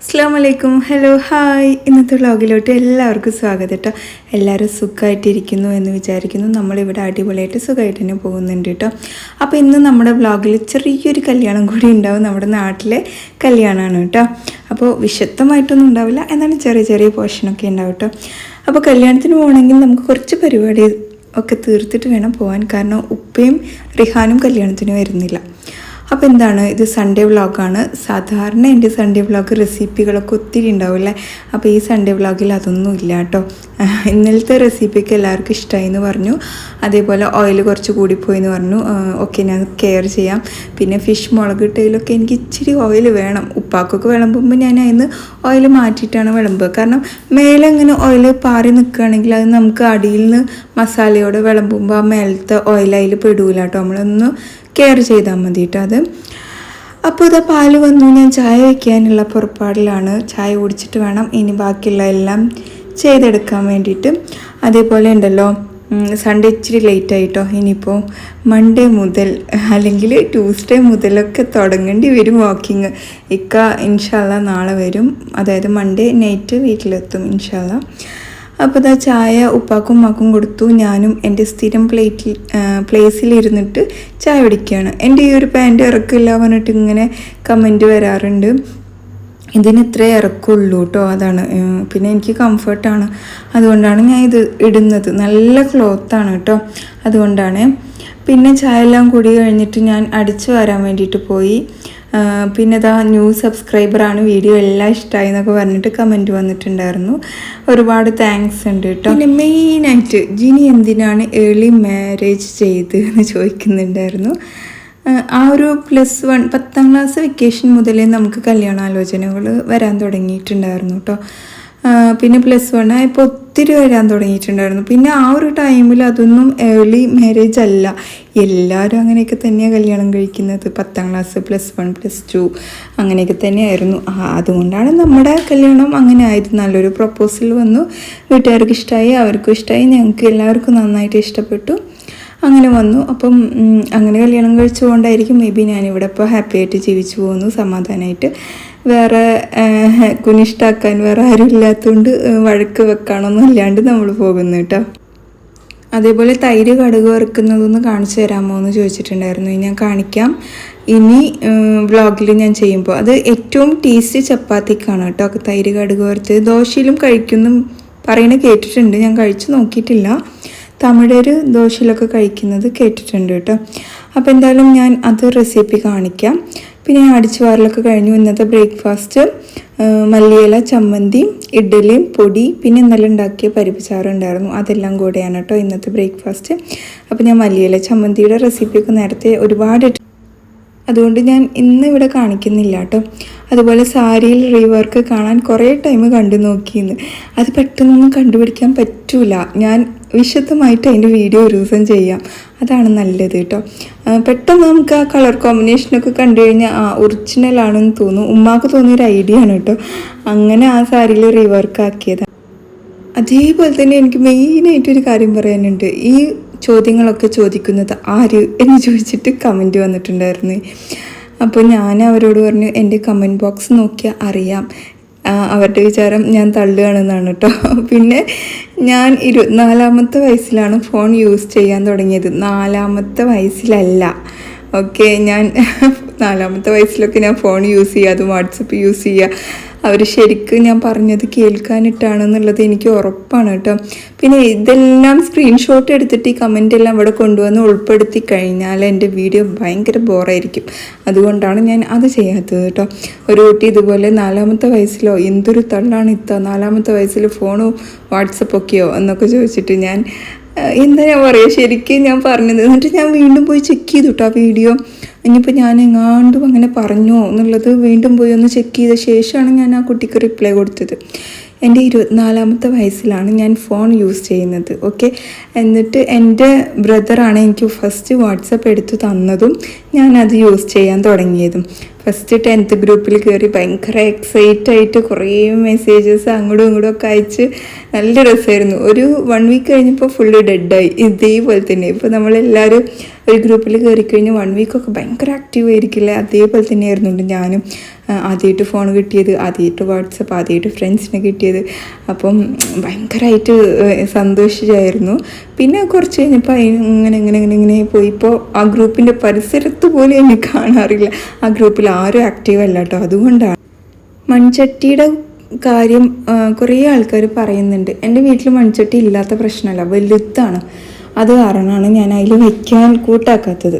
അസ്സാം വലൈക്കും hello hi ഇന്നത്തെ വ്ളോഗിലോട്ട് എല്ലാവർക്കും സ്വാഗതം കേട്ടോ എല്ലാവരും സുഖമായിട്ടിരിക്കുന്നു എന്ന് വിചാരിക്കുന്നു. നമ്മളിവിടെ അടിപൊളിയായിട്ട് സുഖമായിട്ട് തന്നെ പോകുന്നുണ്ട് കേട്ടോ അപ്പോൾ ഇന്ന് നമ്മുടെ വ്ളോഗിൽ ചെറിയൊരു കല്യാണം കൂടി ഉണ്ടാവും. നമ്മുടെ നാട്ടിലെ കല്യാണമാണ് കേട്ടോ അപ്പോൾ വിശദമായിട്ടൊന്നും ഉണ്ടാവില്ല. എന്നാലും ചെറിയ ചെറിയ പോർഷനൊക്കെ ഉണ്ടാവും കേട്ടോ അപ്പോൾ കല്യാണത്തിന് പോകണമെങ്കിൽ നമുക്ക് കുറച്ച് പരിപാടി ഒക്കെ തീർത്തിട്ട് വേണം പോകാൻ. കാരണം ഉപ്പയും റിഹാനും കല്യാണത്തിന് വരുന്നില്ല. അപ്പോൾ എന്താണ് ഇത് സൺഡേ വ്ളോഗാണ് സാധാരണ എന്റെ സൺഡേ വ്ളോഗ് റെസിപ്പികളൊക്കെ ഒത്തിരി ഉണ്ടാവില്ലേ അപ്പോൾ ഈ സൺഡേ വ്ളോഗിൽ അതൊന്നും ഇല്ല കേട്ടോ. ഇന്നലത്തെ റെസിപ്പിക്ക് എല്ലാവർക്കും ഇഷ്ടമായി എന്ന് പറഞ്ഞു. അതേപോലെ ഓയിൽ കുറച്ച് കൂടിപ്പോയി എന്ന് പറഞ്ഞു. ഓക്കെ ഞാൻ കെയർ ചെയ്യാം. പിന്നെ ഫിഷ് മുളക് ഇട്ടതിലൊക്കെ എനിക്ക് ഇച്ചിരി ഓയിൽ വേണം. ഉപ്പാക്കൊക്കെ വിളമ്പുമ്പോൾ ഞാൻ അതിന് ഓയിൽ മാറ്റിയിട്ടാണ് വിളമ്പുക. കാരണം മേലെ ഇങ്ങനെ ഓയിൽ പാറി നിൽക്കുകയാണെങ്കിൽ അത് നമുക്ക് അടിയിൽ നിന്ന് മസാലയോടെ വിളമ്പുമ്പോൾ ആ മേലത്തെ ഓയിൽ അതിൽ പെടൂല കേട്ടോ. നമ്മളൊന്ന് കെയർ ചെയ്താൽ മതി കേട്ടോ അത്. അപ്പോൾ ഇതാ പാൽ വന്നു. ഞാൻ ചായ വയ്ക്കാനുള്ള പുറപ്പാടിലാണ്. ചായ കുടിച്ചിട്ട് വേണം ഇനി ബാക്കിയുള്ള എല്ലാം ചെയ്തെടുക്കാൻ വേണ്ടിയിട്ട്. അതേപോലെ ഉണ്ടല്ലോ സൺഡേ ഇച്ചിരി ലേറ്റ് ആയിട്ടോ. ഇനിയിപ്പോൾ മൺഡേ മുതൽ അല്ലെങ്കിൽ ട്യൂസ്ഡേ മുതലൊക്കെ തുടങ്ങേണ്ടി വരും വാക്കിങ് ഇക്ക ഇൻഷാല്ല നാളെ വരും. അതായത് മൺഡേ നൈറ്റ് വീട്ടിലെത്തും ഇൻഷാല്ല അപ്പോൾ ഇതാ ചായ ഉപ്പാക്കും ഉമ്മാക്കും കൊടുത്തു. ഞാനും എന്റെ സ്ഥിരം പ്ലേറ്റിൽ പ്ലേസിലിരുന്നിട്ട് ചായ കുടിക്കുകയാണ്. എന്റെ ഈ ഒരു പാന്റ് ഇറക്കില്ല പറഞ്ഞിട്ട് ഇങ്ങനെ കമന്റ് വരാറുണ്ട്. ഇതിന് ഇത്രേ ഇറക്കുള്ളൂ കേട്ടോ അതാണ്. പിന്നെ എനിക്ക് കംഫർട്ടാണ് അതുകൊണ്ടാണ് ഞാൻ ഇത് ഇടുന്നത്. നല്ല ക്ലോത്താണ് കേട്ടോ അതുകൊണ്ടാണ്. പിന്നെ ചായ എല്ലാം കൂടി കഴിഞ്ഞിട്ട് ഞാൻ അടിച്ചു വരാൻ വേണ്ടിയിട്ട് പോയി. പിന്നെ ഇതാ ന്യൂ സബ്സ്ക്രൈബറാണ് വീഡിയോ എല്ലാം ഇഷ്ടമായി എന്നൊക്കെ പറഞ്ഞിട്ട് കമന്റ് വന്നിട്ടുണ്ടായിരുന്നു. ഒരുപാട് താങ്ക്സ് ഉണ്ട് കേട്ടോ പിന്നെ മെയിനായിട്ട് ജിനി എന്തിനാണ് ഏർലി മാരേജ് ചെയ്ത് എന്ന് ചോദിക്കുന്നുണ്ടായിരുന്നു. ആ, ഒരു പ്ലസ് വൺ പത്താം ക്ലാസ് വെക്കേഷൻ മുതലേ നമുക്ക് കല്യാണാലോചനകൾ വരാൻ തുടങ്ങിയിട്ടുണ്ടായിരുന്നു കേട്ടോ പിന്നെ പ്ലസ് വൺ ഇപ്പോൾ ഒത്തിരി വരാൻ തുടങ്ങിയിട്ടുണ്ടായിരുന്നു. പിന്നെ ആ ഒരു ടൈമിൽ അതൊന്നും ഏർലി മാരേജ് അല്ല. എല്ലാവരും അങ്ങനെയൊക്കെ തന്നെയാണ് കല്യാണം കഴിക്കുന്നത്. പത്താം class plus one plus two അങ്ങനെയൊക്കെ തന്നെയായിരുന്നു. അതുകൊണ്ടാണ് നമ്മുടെ കല്യാണം അങ്ങനെ ആയിരുന്നു നല്ലൊരു പ്രപ്പോസൽ വന്നു. വീട്ടുകാർക്ക് ഇഷ്ടമായി അവർക്കും ഇഷ്ടമായി ഞങ്ങൾക്ക് എല്ലാവർക്കും നന്നായിട്ട് ഇഷ്ടപ്പെട്ടു. അങ്ങനെ വന്നു. അപ്പം അങ്ങനെ കല്യാണം കഴിച്ചുകൊണ്ടായിരിക്കും. മേ ബി ഞാനിവിടെ ഇപ്പോൾ ഹാപ്പിയായിട്ട് ജീവിച്ചു പോകുന്നു. സമാധാനമായിട്ട് വേറെ കുനിഷ്ടാക്കാൻ വേറെ ആരും ഇല്ലാത്തതുകൊണ്ട് വഴക്ക് വെക്കണമെന്നും ഇല്ലാണ്ട് നമ്മൾ പോകുന്നു കേട്ടോ അതേപോലെ തൈര് കടുക് വറുക്കുന്നതൊന്ന് കാണിച്ചു തരാമോ എന്ന് ചോദിച്ചിട്ടുണ്ടായിരുന്നു. ഞാൻ കാണിക്കാം. ഇനി വ്ളോഗിൽ ഞാൻ ചെയ്യുമ്പോൾ അത് ഏറ്റവും ടേസ്റ്റ് ചപ്പാത്തിക്കാണ് കേട്ടോ തൈര് കടുക് വറുത്ത് ദോശയിലും കഴിക്കുന്നു പറയണ കേട്ടിട്ടുണ്ട്. ഞാൻ കഴിച്ചു നോക്കിയിട്ടില്ല. തമിഴർ ദോശയിലൊക്കെ കഴിക്കുന്നത് കേട്ടിട്ടുണ്ട് കേട്ടോ അപ്പോൾ എന്തായാലും ഞാൻ അത് റെസിപ്പി കാണിക്കാം. പിന്നെ അടിച്ചു വാരലൊക്കെ കഴിഞ്ഞു. ഇന്നത്തെ ബ്രേക്ക്ഫാസ്റ്റ് മല്ലിയില ചമ്മന്തി ഇഡ്ഡലി പൊടി പിന്നെ ഇന്നലെ ഉണ്ടാക്കിയ പരിപ്പ് ചാറ് ഉണ്ടായിരുന്നു. അതെല്ലാം കൂടെയാണ് കേട്ടോ ഇന്നത്തെ ബ്രേക്ക്ഫാസ്റ്റ്. അപ്പോൾ ഞാൻ മല്ലിയില ചമ്മന്തിയുടെ റെസിപ്പിയൊക്കെ നേരത്തെ ഒരുപാട് അതുകൊണ്ട് ഞാൻ ഇന്ന് ഇവിടെ കാണിക്കുന്നില്ല കേട്ടോ. അതുപോലെ സാരിയിൽ റീവർക്ക് കാണാൻ കുറേ ടൈം കണ്ടു നോക്കിയെന്ന്. അത് പെട്ടെന്നൊന്നും കണ്ടുപിടിക്കാൻ പറ്റൂല. ഞാൻ വിശദമായിട്ട് അതിന്റെ വീഡിയോ ഒരു ദിവസം ചെയ്യാം. അതാണ് നല്ലത് കേട്ടോ. പെട്ടെന്ന് നമുക്ക് ആ കളർ കോമ്പിനേഷനൊക്കെ കണ്ടു കഴിഞ്ഞാൽ ആ ഒറിജിനലാണെന്ന് തോന്നുന്നു തോന്നും. ഉമ്മാക്ക് തോന്നിയൊരു ഐഡിയ ആണ് കേട്ടോ. അങ്ങനെ ആ സാരിയിൽ റീവർക്ക് ആക്കിയതാണ് അതേപോലെ തന്നെ എനിക്ക് മെയിനായിട്ടൊരു കാര്യം പറയാനുണ്ട്. ഈ ചോദ്യങ്ങളൊക്കെ ചോദിക്കുന്നത് ആര് എന്ന് ചോദിച്ചിട്ട് കമന്റ് വന്നിട്ടുണ്ടായിരുന്നു. അപ്പോൾ ഞാൻ അവരോട് പറഞ്ഞു എന്റെ കമന്റ് ബോക്സ് നോക്കിയാൽ അറിയാം. അവരുടെ വിചാരം ഞാൻ തള്ളുകയാണെന്നാണ് കേട്ടോ പിന്നെ ഞാൻ ഇരുപത്തിനാലാമത്തെ വയസ്സിലാണ് ഫോൺ യൂസ് ചെയ്യാൻ തുടങ്ങിയത്. നാലാമത്തെ വയസ്സിലല്ല. ഓക്കെ ഞാൻ നാലാമത്തെ വയസ്സിലൊക്കെ ഞാൻ ഫോൺ യൂസ് ചെയ്യുക അതും വാട്സപ്പ് യൂസ് ചെയ്യുക അവർ ശരിക്കും ഞാൻ പറഞ്ഞത് കേൾക്കാനിട്ടാണെന്നുള്ളത് എനിക്ക് ഉറപ്പാണ് കേട്ടോ. പിന്നെ ഇതെല്ലാം സ്ക്രീൻഷോട്ട് എടുത്തിട്ട് ഈ കമന്റ് എല്ലാം ഇവിടെ കൊണ്ടുവന്ന് ഉൾപ്പെടുത്തി കഴിഞ്ഞാൽ എന്റെ വീഡിയോ ഭയങ്കര ബോറായിരിക്കും അതുകൊണ്ടാണ് ഞാൻ അത് ചെയ്യാത്തത് കേട്ടോ. ഒരു കുട്ടി ഇതുപോലെ നാലാമത്തെ വയസ്സിലോ എന്തൊരു തള്ളാണ് ഇത്ത നാലാമത്തെ വയസ്സിൽ ഫോണോ വാട്സപ്പൊക്കെയോ എന്നൊക്കെ ചോദിച്ചിട്ട് ഞാൻ എന്താ ഞാൻ പറയുക ശരിക്കും ഞാൻ പറഞ്ഞത് എന്നിട്ട് ഞാൻ വീണ്ടും പോയി ചെക്ക് ചെയ്തു കേട്ടോ ആ വീഡിയോ ഇനിയിപ്പോൾ ഞാൻ എങ്ങാണ്ടും അങ്ങനെ പറഞ്ഞോ എന്നുള്ളത് വീണ്ടും പോയി ഒന്ന് ചെക്ക് ചെയ്ത ശേഷമാണ് ഞാൻ ആ കുട്ടിക്ക് റിപ്ലൈ കൊടുത്തത്. എന്റെ ഇരുപത്തിനാലാമത്തെ വയസ്സിലാണ് ഞാൻ ഫോൺ യൂസ് ചെയ്യുന്നത് ഓക്കെ എന്നിട്ട് എന്റെ ബ്രദറാണ് എനിക്ക് ഫസ്റ്റ് വാട്സപ്പ് എടുത്തു തന്നതും ഞാൻ അത് യൂസ് ചെയ്യാൻ തുടങ്ങിയതും. ഫസ്റ്റ് ടെൻത്ത് ഗ്രൂപ്പിൽ കയറി ഭയങ്കര എക്സൈറ്റ് ആയിട്ട് കുറേ മെസ്സേജസ് അങ്ങോട്ടും ഇങ്ങോട്ടും ഒക്കെ അയച്ച് നല്ല രസമായിരുന്നു. ഒരു വൺ വീക്ക് കഴിഞ്ഞപ്പോൾ ഫുള്ള് ഡെഡായി ഇതേപോലെ തന്നെ. ഇപ്പോൾ നമ്മളെല്ലാവരും ഒരു ഗ്രൂപ്പിൽ കയറി കഴിഞ്ഞ് വൺ വീക്കൊക്കെ ഭയങ്കര ആക്റ്റീവ് ആയിരിക്കില്ല? അതേപോലെ തന്നെയായിരുന്നു ഞാനും. ആദ്യമായിട്ട് ഫോൺ കിട്ടിയത് ആദ്യമായിട്ട് വാട്സപ്പ് ആദ്യമായിട്ട് ഫ്രണ്ട്സിനെ കിട്ടിയത്. അപ്പം ഭയങ്കരമായിട്ട് സന്തോഷിച്ചായിരുന്നു. പിന്നെ കുറച്ച് കഴിഞ്ഞപ്പോൾ ഇങ്ങനെ ഇങ്ങനെ ഇങ്ങനെ ഇങ്ങനെ പോയി. ഇപ്പോൾ ആ ഗ്രൂപ്പിന്റെ പരിസരത്ത് പോലും എനിക്ക് കാണാറില്ല. ആ ഗ്രൂപ്പിൽ ആരും ആക്റ്റീവ് അല്ല കേട്ടോ അതുകൊണ്ടാണ്. മൺചട്ടിയുടെ കാര്യം കുറേ ആൾക്കാർ പറയുന്നുണ്ട്. എന്റെ വീട്ടിൽ മൺചട്ടി ഇല്ലാത്ത പ്രശ്നമല്ല. വലുതാണ്. അത് കാരണമാണ് ഞാൻ അതിൽ വയ്ക്കാൻ കൂട്ടാക്കാത്തത്.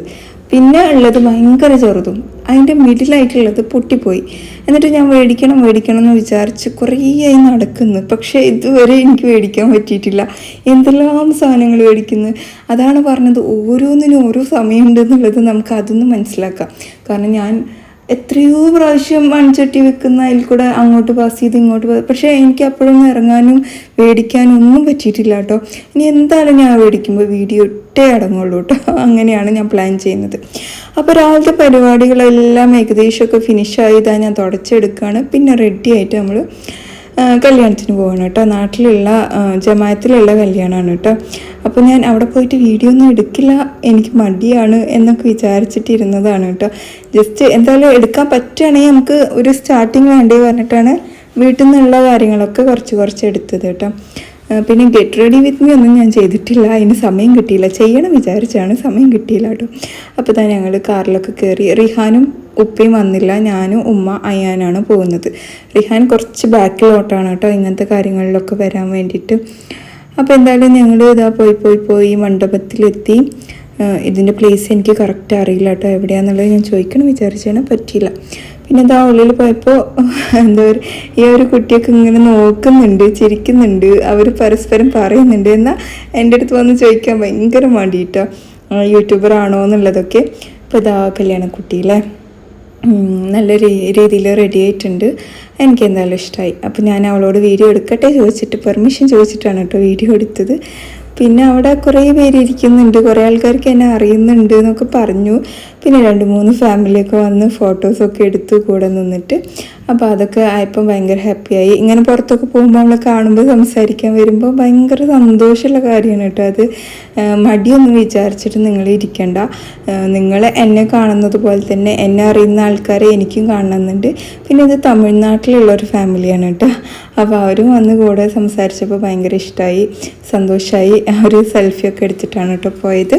പിന്നെ ഉള്ളത് ഭയങ്കര ചെറുതും. അതിന്റെ മിഡിലായിട്ടുള്ളത് പൊട്ടിപ്പോയി. എന്നിട്ട് ഞാൻ മേടിക്കണം മേടിക്കണം എന്ന് വിചാരിച്ച് കുറേ ആയി നടക്കുന്നു. പക്ഷേ ഇതുവരെ എനിക്ക് മേടിക്കാൻ പറ്റിയിട്ടില്ല. എന്തെല്ലാം സാധനങ്ങൾ മേടിക്കുന്നു? അതാണ് പറഞ്ഞത് ഓരോന്നിനും ഓരോ സമയമുണ്ട് എന്നുള്ളത് നമുക്ക് അതൊന്നും മനസ്സിലാക്കാം. കാരണം ഞാൻ എത്രയോ പ്രാവശ്യം മൺചട്ടി വെക്കുന്ന അതിൽ കൂടെ അങ്ങോട്ട് പാസ് ചെയ്ത് ഇങ്ങോട്ട് പക്ഷേ എനിക്ക് അപ്പോഴൊന്നും ഇറങ്ങാനും മേടിക്കാനും ഒന്നും പറ്റിയിട്ടില്ല കേട്ടോ. ഇനി എന്തായാലും ഞാൻ മേടിക്കുമ്പോൾ വീഡിയോ ഒറ്റേ അടങ്ങുള്ളൂ കേട്ടോ. അങ്ങനെയാണ് ഞാൻ പ്ലാൻ ചെയ്യുന്നത്. അപ്പോൾ രാവിലത്തെ പരിപാടികളെല്ലാം ഏകദേശമൊക്കെ ഫിനിഷായി ഇതാ ഞാൻ തുടച്ചെടുക്കുകയാണ് പിന്നെ റെഡി ആയിട്ട് നമ്മൾ കല്യാണത്തിന് പോവാണ് കേട്ടോ. നാട്ടിലുള്ള ജമായത്തിലുള്ള കല്യാണമാണ് കേട്ടോ. അപ്പോൾ ഞാൻ അവിടെ പോയിട്ട് വീഡിയോ ഒന്നും എടുക്കില്ല എനിക്ക് മടിയാണ് എന്നൊക്കെ വിചാരിച്ചിട്ടിരുന്നതാണ് കേട്ടോ. ജസ്റ്റ് എന്തായാലും എടുക്കാൻ പറ്റുകയാണെങ്കിൽ നമുക്ക് ഒരു സ്റ്റാർട്ടിങ് വേണ്ടേ പറഞ്ഞിട്ടാണ് വീട്ടിൽ നിന്നുള്ള കാര്യങ്ങളൊക്കെ കുറച്ച് കുറച്ച് എടുത്തത് കേട്ടോ. പിന്നെ ഗെറ്റ് റെഡി വിത്ത് മീ ഒന്നും ഞാൻ ചെയ്തിട്ടില്ല. അതിന് സമയം കിട്ടിയില്ല. ചെയ്യണം വിചാരിച്ചാണ് സമയം കിട്ടിയില്ല കേട്ടോ. അപ്പോൾ തന്നെ ഞങ്ങൾ കാറിലൊക്കെ കയറി റിഹാനും ഉപ്പയും വന്നില്ല. ഞാനും ഉമ്മ അയ്യാനാണ് പോകുന്നത്. റിഹാൻ കുറച്ച് ബാക്കിലോട്ടാണ് കേട്ടോ ഇങ്ങനത്തെ കാര്യങ്ങളിലൊക്കെ വരാൻ വേണ്ടിയിട്ട്. അപ്പോൾ എന്തായാലും ഞങ്ങൾ ഇതാ പോയി പോയി പോയി മണ്ഡപത്തിലെത്തി. ഇതിന്റെ പ്ലേസ് എനിക്ക് കറക്റ്റ് അറിയില്ല കേട്ടോ. എവിടെയാണെന്നുള്ളത് ഞാൻ ചോദിക്കണം വിചാരിച്ചാണ്. പറ്റിയില്ല. പിന്നെ ഇതാ ഉള്ളിൽ പോയപ്പോൾ എന്താ പറയുക ഈ ഒരു കുട്ടിയൊക്കെ ഇങ്ങനെ നോക്കുന്നുണ്ട് ചിരിക്കുന്നുണ്ട് അവർ പരസ്പരം പറയുന്നുണ്ട് എന്നാൽ എന്റെ അടുത്ത് വന്ന് ചോദിക്കാൻ ഭയങ്കര മടിയിട്ടോ. യൂട്യൂബർ ആണോ എന്നുള്ളതൊക്കെ. ഇപ്പോൾ ഇതാ കല്യാണക്കുട്ടിയില്ലേ ഉം, നല്ല രീതിയിൽ റെഡി ആയിട്ടുണ്ട്. എനിക്ക് എന്തായാലും ഇഷ്ടമായി അപ്പോൾ ഞാൻ അവളോട് വീഡിയോ എടുക്കട്ടെ ചോദിച്ചിട്ട് പെർമിഷൻ ചോദിച്ചിട്ടാണ് കേട്ടോ വീഡിയോ എടുത്തത്. പിന്നെ അവിടെ കുറേ പേര് ഇരിക്കുന്നുണ്ട്. കുറേ ആൾക്കാർക്ക് എന്നെ അറിയുന്നുണ്ട് എന്നൊക്കെ പറഞ്ഞു. പിന്നെ രണ്ട് മൂന്ന് ഫാമിലിയൊക്കെ വന്ന് ഫോട്ടോസൊക്കെ എടുത്തു കൂടെ നിന്നിട്ട് അപ്പോൾ അതൊക്കെ ആയപ്പോൾ ഭയങ്കര ഹാപ്പിയായി ഇങ്ങനെ പുറത്തൊക്കെ പോകുമ്പോൾ നമ്മളെ കാണുമ്പോൾ സംസാരിക്കാൻ വരുമ്പോൾ ഭയങ്കര സന്തോഷമുള്ള കാര്യമാണ് കേട്ടോ അത്. മടിയൊന്നും വിചാരിച്ചിട്ട് നിങ്ങൾ ഇരിക്കണ്ട. നിങ്ങൾ എന്നെ കാണുന്നത് പോലെ തന്നെ എന്നെ അറിയുന്ന ആൾക്കാരെ എനിക്കും കാണണമെന്നുണ്ട് പിന്നെ ഇത് തമിഴ്നാട്ടിലുള്ള ഒരു ഫാമിലിയാണ് കേട്ടോ. അപ്പോൾ അവരും വന്ന് കൂടെ സംസാരിച്ചപ്പോൾ ഭയങ്കര ഇഷ്ടമായി സന്തോഷമായി ഒരു സെൽഫിയൊക്കെ എടുത്തിട്ടാണ് കേട്ടോ പോയത്.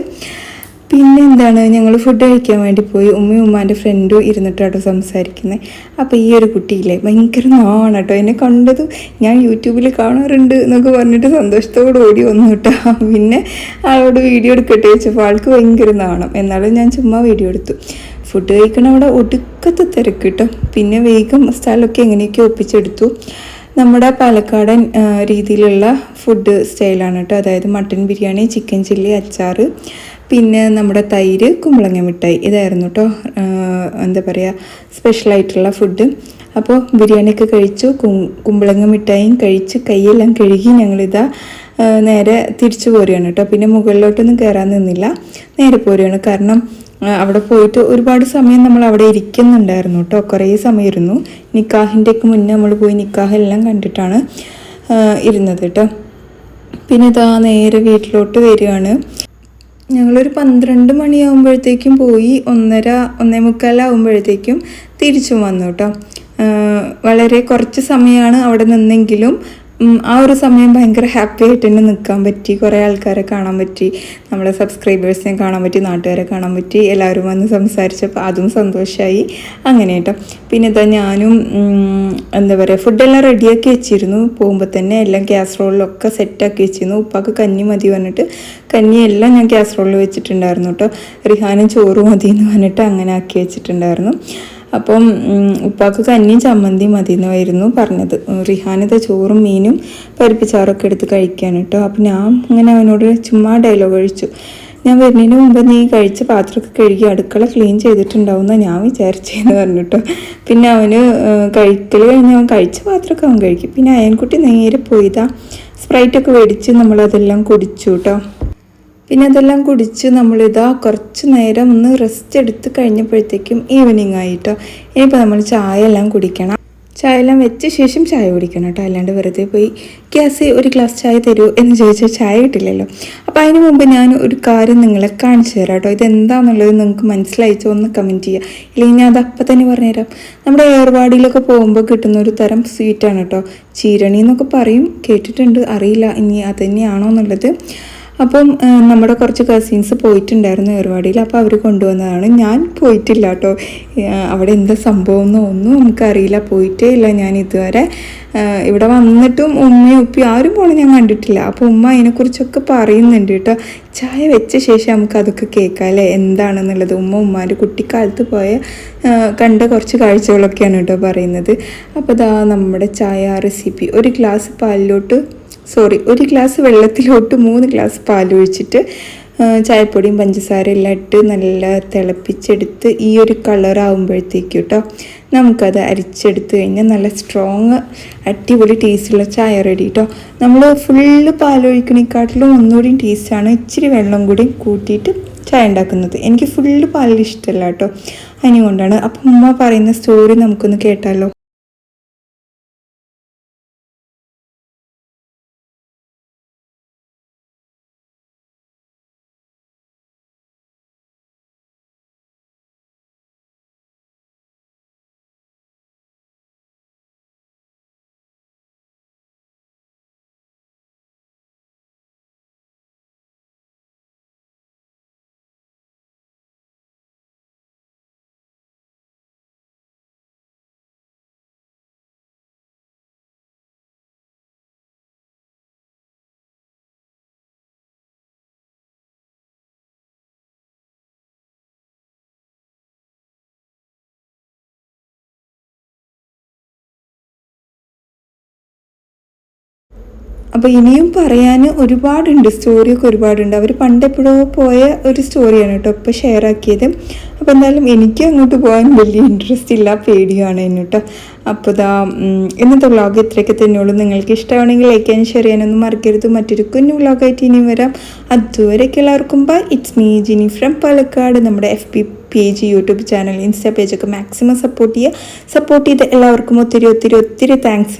പിന്നെ എന്താണ് ഞങ്ങൾ ഫുഡ് കഴിക്കാൻ വേണ്ടി പോയി. ഉമ്മയും ഉമ്മാന്റെ ഫ്രണ്ടും ഇരുന്നിട്ടാട്ടോ സംസാരിക്കുന്നത് അപ്പോൾ ഈ ഒരു കുട്ടിയില്ലേ ഭയങ്കര നാണ് കേട്ടോ എന്നെ കണ്ടത് ഞാൻ യൂട്യൂബിൽ കാണാറുണ്ട് എന്നൊക്കെ പറഞ്ഞിട്ട് സന്തോഷത്തോടെ ഓടി വന്നു കേട്ടോ. പിന്നെ ആളോട് വീഡിയോ എടുക്കട്ടെ ചോദിച്ചപ്പോൾ ആൾക്ക് ഭയങ്കര നാണം. എന്നാലും ഞാൻ ചുമ്മാ വീഡിയോ എടുത്തു. ഫുഡ് കഴിക്കണ അവിടെ ഒടുക്കത്തെ തിരക്ക് കേട്ടോ. പിന്നെ വേഗം സ്ഥലമൊക്കെ എങ്ങനെയൊക്കെ ഒപ്പിച്ചെടുത്തു. നമ്മുടെ പാലക്കാടൻ രീതിയിലുള്ള ഫുഡ് സ്റ്റൈലാണ് കേട്ടോ. അതായത് മട്ടൻ ബിരിയാണി ചിക്കൻ ചില്ലി അച്ചാർ പിന്നെ നമ്മുടെ തൈര് കുമ്പളങ്ങ മിഠായി ഇതായിരുന്നു കേട്ടോ എന്താ പറയുക സ്പെഷ്യലായിട്ടുള്ള ഫുഡ് അപ്പോൾ ബിരിയാണിയൊക്കെ കഴിച്ചു കുമ്പളങ്ങ മിഠായിയും കഴിച്ച് കൈയെല്ലാം കഴുകി ഞങ്ങളിതാ നേരെ തിരിച്ചു പോരുകയാണ് കേട്ടോ പിന്നെ മുകളിലോട്ടൊന്നും കയറാൻ നിന്നില്ല നേരെ പോരുകയാണ്. കാരണം അവിടെ പോയിട്ട് ഒരുപാട് സമയം നമ്മൾ അവിടെ ഇരിക്കുന്നുണ്ടായിരുന്നു കേട്ടോ കുറേ സമയം ഇരുന്നു നിക്കാഹിന്റെ ഒക്കെ മുന്നേ നമ്മൾ പോയി നിക്കാഹെല്ലാം കണ്ടിട്ടാണ് ഇരുന്നത് കേട്ടോ പിന്നെ ഇതാ നേരെ വീട്ടിലോട്ട് വരികയാണ്. ഞങ്ങളൊരു പന്ത്രണ്ട് മണിയാകുമ്പോഴത്തേക്കും പോയി ഒന്നര ഒന്നേ മുക്കാലാകുമ്പോഴത്തേക്കും തിരിച്ചും വന്നു കേട്ടോ വളരെ കുറച്ച് സമയമാണ് അവിടെ നിന്നെങ്കിലും ആ ഒരു സമയം ഭയങ്കര ഹാപ്പി ആയിട്ട് തന്നെ നിൽക്കാൻ പറ്റി. കുറേ ആൾക്കാരെ കാണാൻ പറ്റി. നമ്മളെ സബ്സ്ക്രൈബേഴ്സിനെ കാണാൻ പറ്റി നാട്ടുകാരെ കാണാൻ പറ്റി. എല്ലാവരും വന്ന് സംസാരിച്ചപ്പോൾ അതും സന്തോഷമായി അങ്ങനെ കേട്ടോ പിന്നെ ഇതാ ഞാനും എന്താ പറയുക ഫുഡെല്ലാം റെഡിയാക്കി വെച്ചിരുന്നു. പോകുമ്പോൾ തന്നെ എല്ലാം കാസറോളിലൊക്കെ സെറ്റാക്കി വെച്ചിരുന്നു. ഉപ്പാക്ക് കഞ്ഞി മതി പറഞ്ഞിട്ട് കഞ്ഞിയെല്ലാം ഞാൻ ഗ്യാസ് റോളിൽ വെച്ചിട്ടുണ്ടായിരുന്നു കേട്ടോ റിഹാനും ചോറ് മതി എന്ന് പറഞ്ഞിട്ട് അങ്ങനെ ആക്കി വെച്ചിട്ടുണ്ടായിരുന്നു. അപ്പം ഉപ്പാക്ക് കഞ്ഞിയും ചമ്മന്തിയും മതി എന്നായിരുന്നു പറഞ്ഞത്. റിഹാനത്തെ റിഹാനിത് ചോറും മീനും പരിപ്പിച്ചാറൊക്കെ എടുത്ത് കഴിക്കാൻ കേട്ടോ. അപ്പം ഞാൻ അങ്ങനെ അവനോട് ചുമ്മാ ഡയലോഗ് കഴിച്ചു ഞാൻ വരുന്നതിന് മുമ്പ് നീ കഴിച്ച പാത്രമൊക്കെ കഴുകി അടുക്കള ക്ലീൻ ചെയ്തിട്ടുണ്ടാവുന്ന ഞാൻ വിചാരിച്ചെന്ന് പറഞ്ഞു കേട്ടോ. പിന്നെ അവന് കഴിക്കൽ കഴിഞ്ഞ് അവൻ കഴിച്ച പാത്രമൊക്കെ അവൻ കഴിക്കും പിന്നെ അയൻകുട്ടി നേരെ പോയിതാ. സ്പ്രൈറ്റൊക്കെ മേടിച്ച് നമ്മളതെല്ലാം കുടിച്ചു കേട്ടോ. പിന്നെ അതെല്ലാം കുടിച്ച് നമ്മളിതാ കുറച്ച് നേരം ഒന്ന് റെസ്റ്റ് എടുത്ത് കഴിഞ്ഞപ്പോഴത്തേക്കും ഈവനിങ് ആയിട്ടോ. ഇനിയിപ്പോൾ നമ്മൾ ചായ എല്ലാം കുടിക്കണം. ചായ എല്ലാം വെച്ച ശേഷം ചായ കുടിക്കണം കേട്ടോ. അല്ലാണ്ട് വെറുതെ പോയി ഗ്യാസ് ഒരു ഗ്ലാസ് ചായ തരൂ എന്ന് ചോദിച്ചാൽ ചായ കിട്ടില്ലല്ലോ. അപ്പോൾ അതിന് മുമ്പ് ഞാൻ ഒരു കാര്യം നിങ്ങളെ കാണിച്ചു തരാം കേട്ടോ. ഇതെന്താണെന്നുള്ളത് നിങ്ങൾക്ക് മനസ്സിലായിച്ചോ ഒന്ന് കമന്റ് ചെയ്യുക ഇല്ലെങ്കിൽ ഞാൻ അത് അപ്പം തന്നെ പറഞ്ഞുതരാം നമ്മുടെ ഏർവാടിയിലൊക്കെ പോകുമ്പോൾ കിട്ടുന്ന ഒരു തരം സ്വീറ്റാണ് കേട്ടോ. ചീരണി എന്നൊക്കെ പറയും. കേട്ടിട്ടുണ്ട്. അറിയില്ല. ഇനി അത് തന്നെയാണോ എന്നുള്ളത്. അപ്പം നമ്മുടെ കുറച്ച് കസിൻസ് പോയിട്ടുണ്ടായിരുന്നു ഏർവാടിയിൽ. അപ്പോൾ അവർ കൊണ്ടുവന്നതാണ്. ഞാൻ പോയിട്ടില്ല കേട്ടോ. അവിടെ എന്താ സംഭവം എന്നോ ഒന്നും നമുക്കറിയില്ല. പോയിട്ടേ ഇല്ല ഞാൻ ഇതുവരെ. ഇവിടെ വന്നിട്ടും ഉമ്മയും ഉപ്പി ആരും പോണ ഞാൻ കണ്ടിട്ടില്ല. അപ്പോൾ ഉമ്മ അതിനെക്കുറിച്ചൊക്കെ പറയുന്നുണ്ട് കേട്ടോ. ചായ വെച്ച ശേഷം നമുക്ക് അതൊക്കെ കേൾക്കാം അല്ലേ? എന്താണെന്നുള്ളത്? ഉമ്മ ഉമ്മാന്റെ കുട്ടിക്കാലത്ത് പോയ കണ്ട കുറച്ച് കാഴ്ചകളൊക്കെയാണ് കേട്ടോ പറയുന്നത്. അപ്പോൾ ദാ നമ്മുടെ ചായ റെസിപ്പി ഒരു ഗ്ലാസ് പാലിലോട്ട് സോറി ഒരു ഗ്ലാസ് വെള്ളത്തിലോട്ട് മൂന്ന് ഗ്ലാസ് പാലൊഴിച്ചിട്ട് ചായപ്പൊടിയും പഞ്ചസാരയും എല്ലാം ഇട്ട് നല്ല തിളപ്പിച്ചെടുത്ത് ഈ ഒരു കളർ ആകുമ്പോഴത്തേക്ക് കേട്ടോ നമുക്കത് അരിച്ചെടുത്ത് കഴിഞ്ഞാൽ നല്ല സ്ട്രോങ് അടിപൊളി ടേസ്റ്റുള്ള ചായ റെഡി കേട്ടോ നമ്മൾ ഫുള്ള് പാലൊഴിക്കണേക്കാട്ടിലും ഒന്നുകൂടി ടേസ്റ്റാണ് ഇച്ചിരി വെള്ളം കൂടി കൂട്ടിയിട്ട് ചായ ഉണ്ടാക്കുന്നത്. എനിക്ക് ഫുള്ള് പാലിൽ ഇഷ്ടമല്ല കേട്ടോ അതിനുകൊണ്ടാണ്. അപ്പം ഉമ്മ പറയുന്ന സ്റ്റോറി നമുക്കൊന്ന് കേട്ടാലോ? അപ്പോൾ ഇനിയും പറയാൻ ഒരുപാടുണ്ട് സ്റ്റോറിയൊക്കെ ഒരുപാടുണ്ട്. അവർ പണ്ട് എപ്പോഴോ പോയ ഒരു സ്റ്റോറിയാണ് കേട്ടോ ഇപ്പോൾ ഷെയർ ആക്കിയത്. അപ്പോൾ എന്തായാലും എനിക്ക് അങ്ങോട്ട് പോകാൻ വലിയ ഇൻട്രസ്റ്റ് ഇല്ല പേടിയാണ് എന്നെ കേട്ടോ. അപ്പോൾ ഇതാ ഇന്നത്തെ വ്ളോഗ് ഇത്രയൊക്കെ തന്നെയുള്ളൂ. നിങ്ങൾക്ക് ഇഷ്ടമാണെങ്കിൽ ലൈക്ക് ആൻഡ് ഷെയർ ചെയ്യാനൊന്നും മറക്കരുത്. മറ്റൊരു കുഞ്ഞു വ്ളോഗായിട്ട് ഇനിയും വരാം. അതുവരെയൊക്കെ എല്ലാവർക്കും bye it's me Jini from Palakkad. നമ്മുടെ F P page YouTube channel Insta പേജൊക്കെ maximum support ചെയ്യുക. സപ്പോർട്ട് ചെയ്ത് എല്ലാവർക്കും ഒത്തിരി ഒത്തിരി ഒത്തിരി താങ്ക്സ്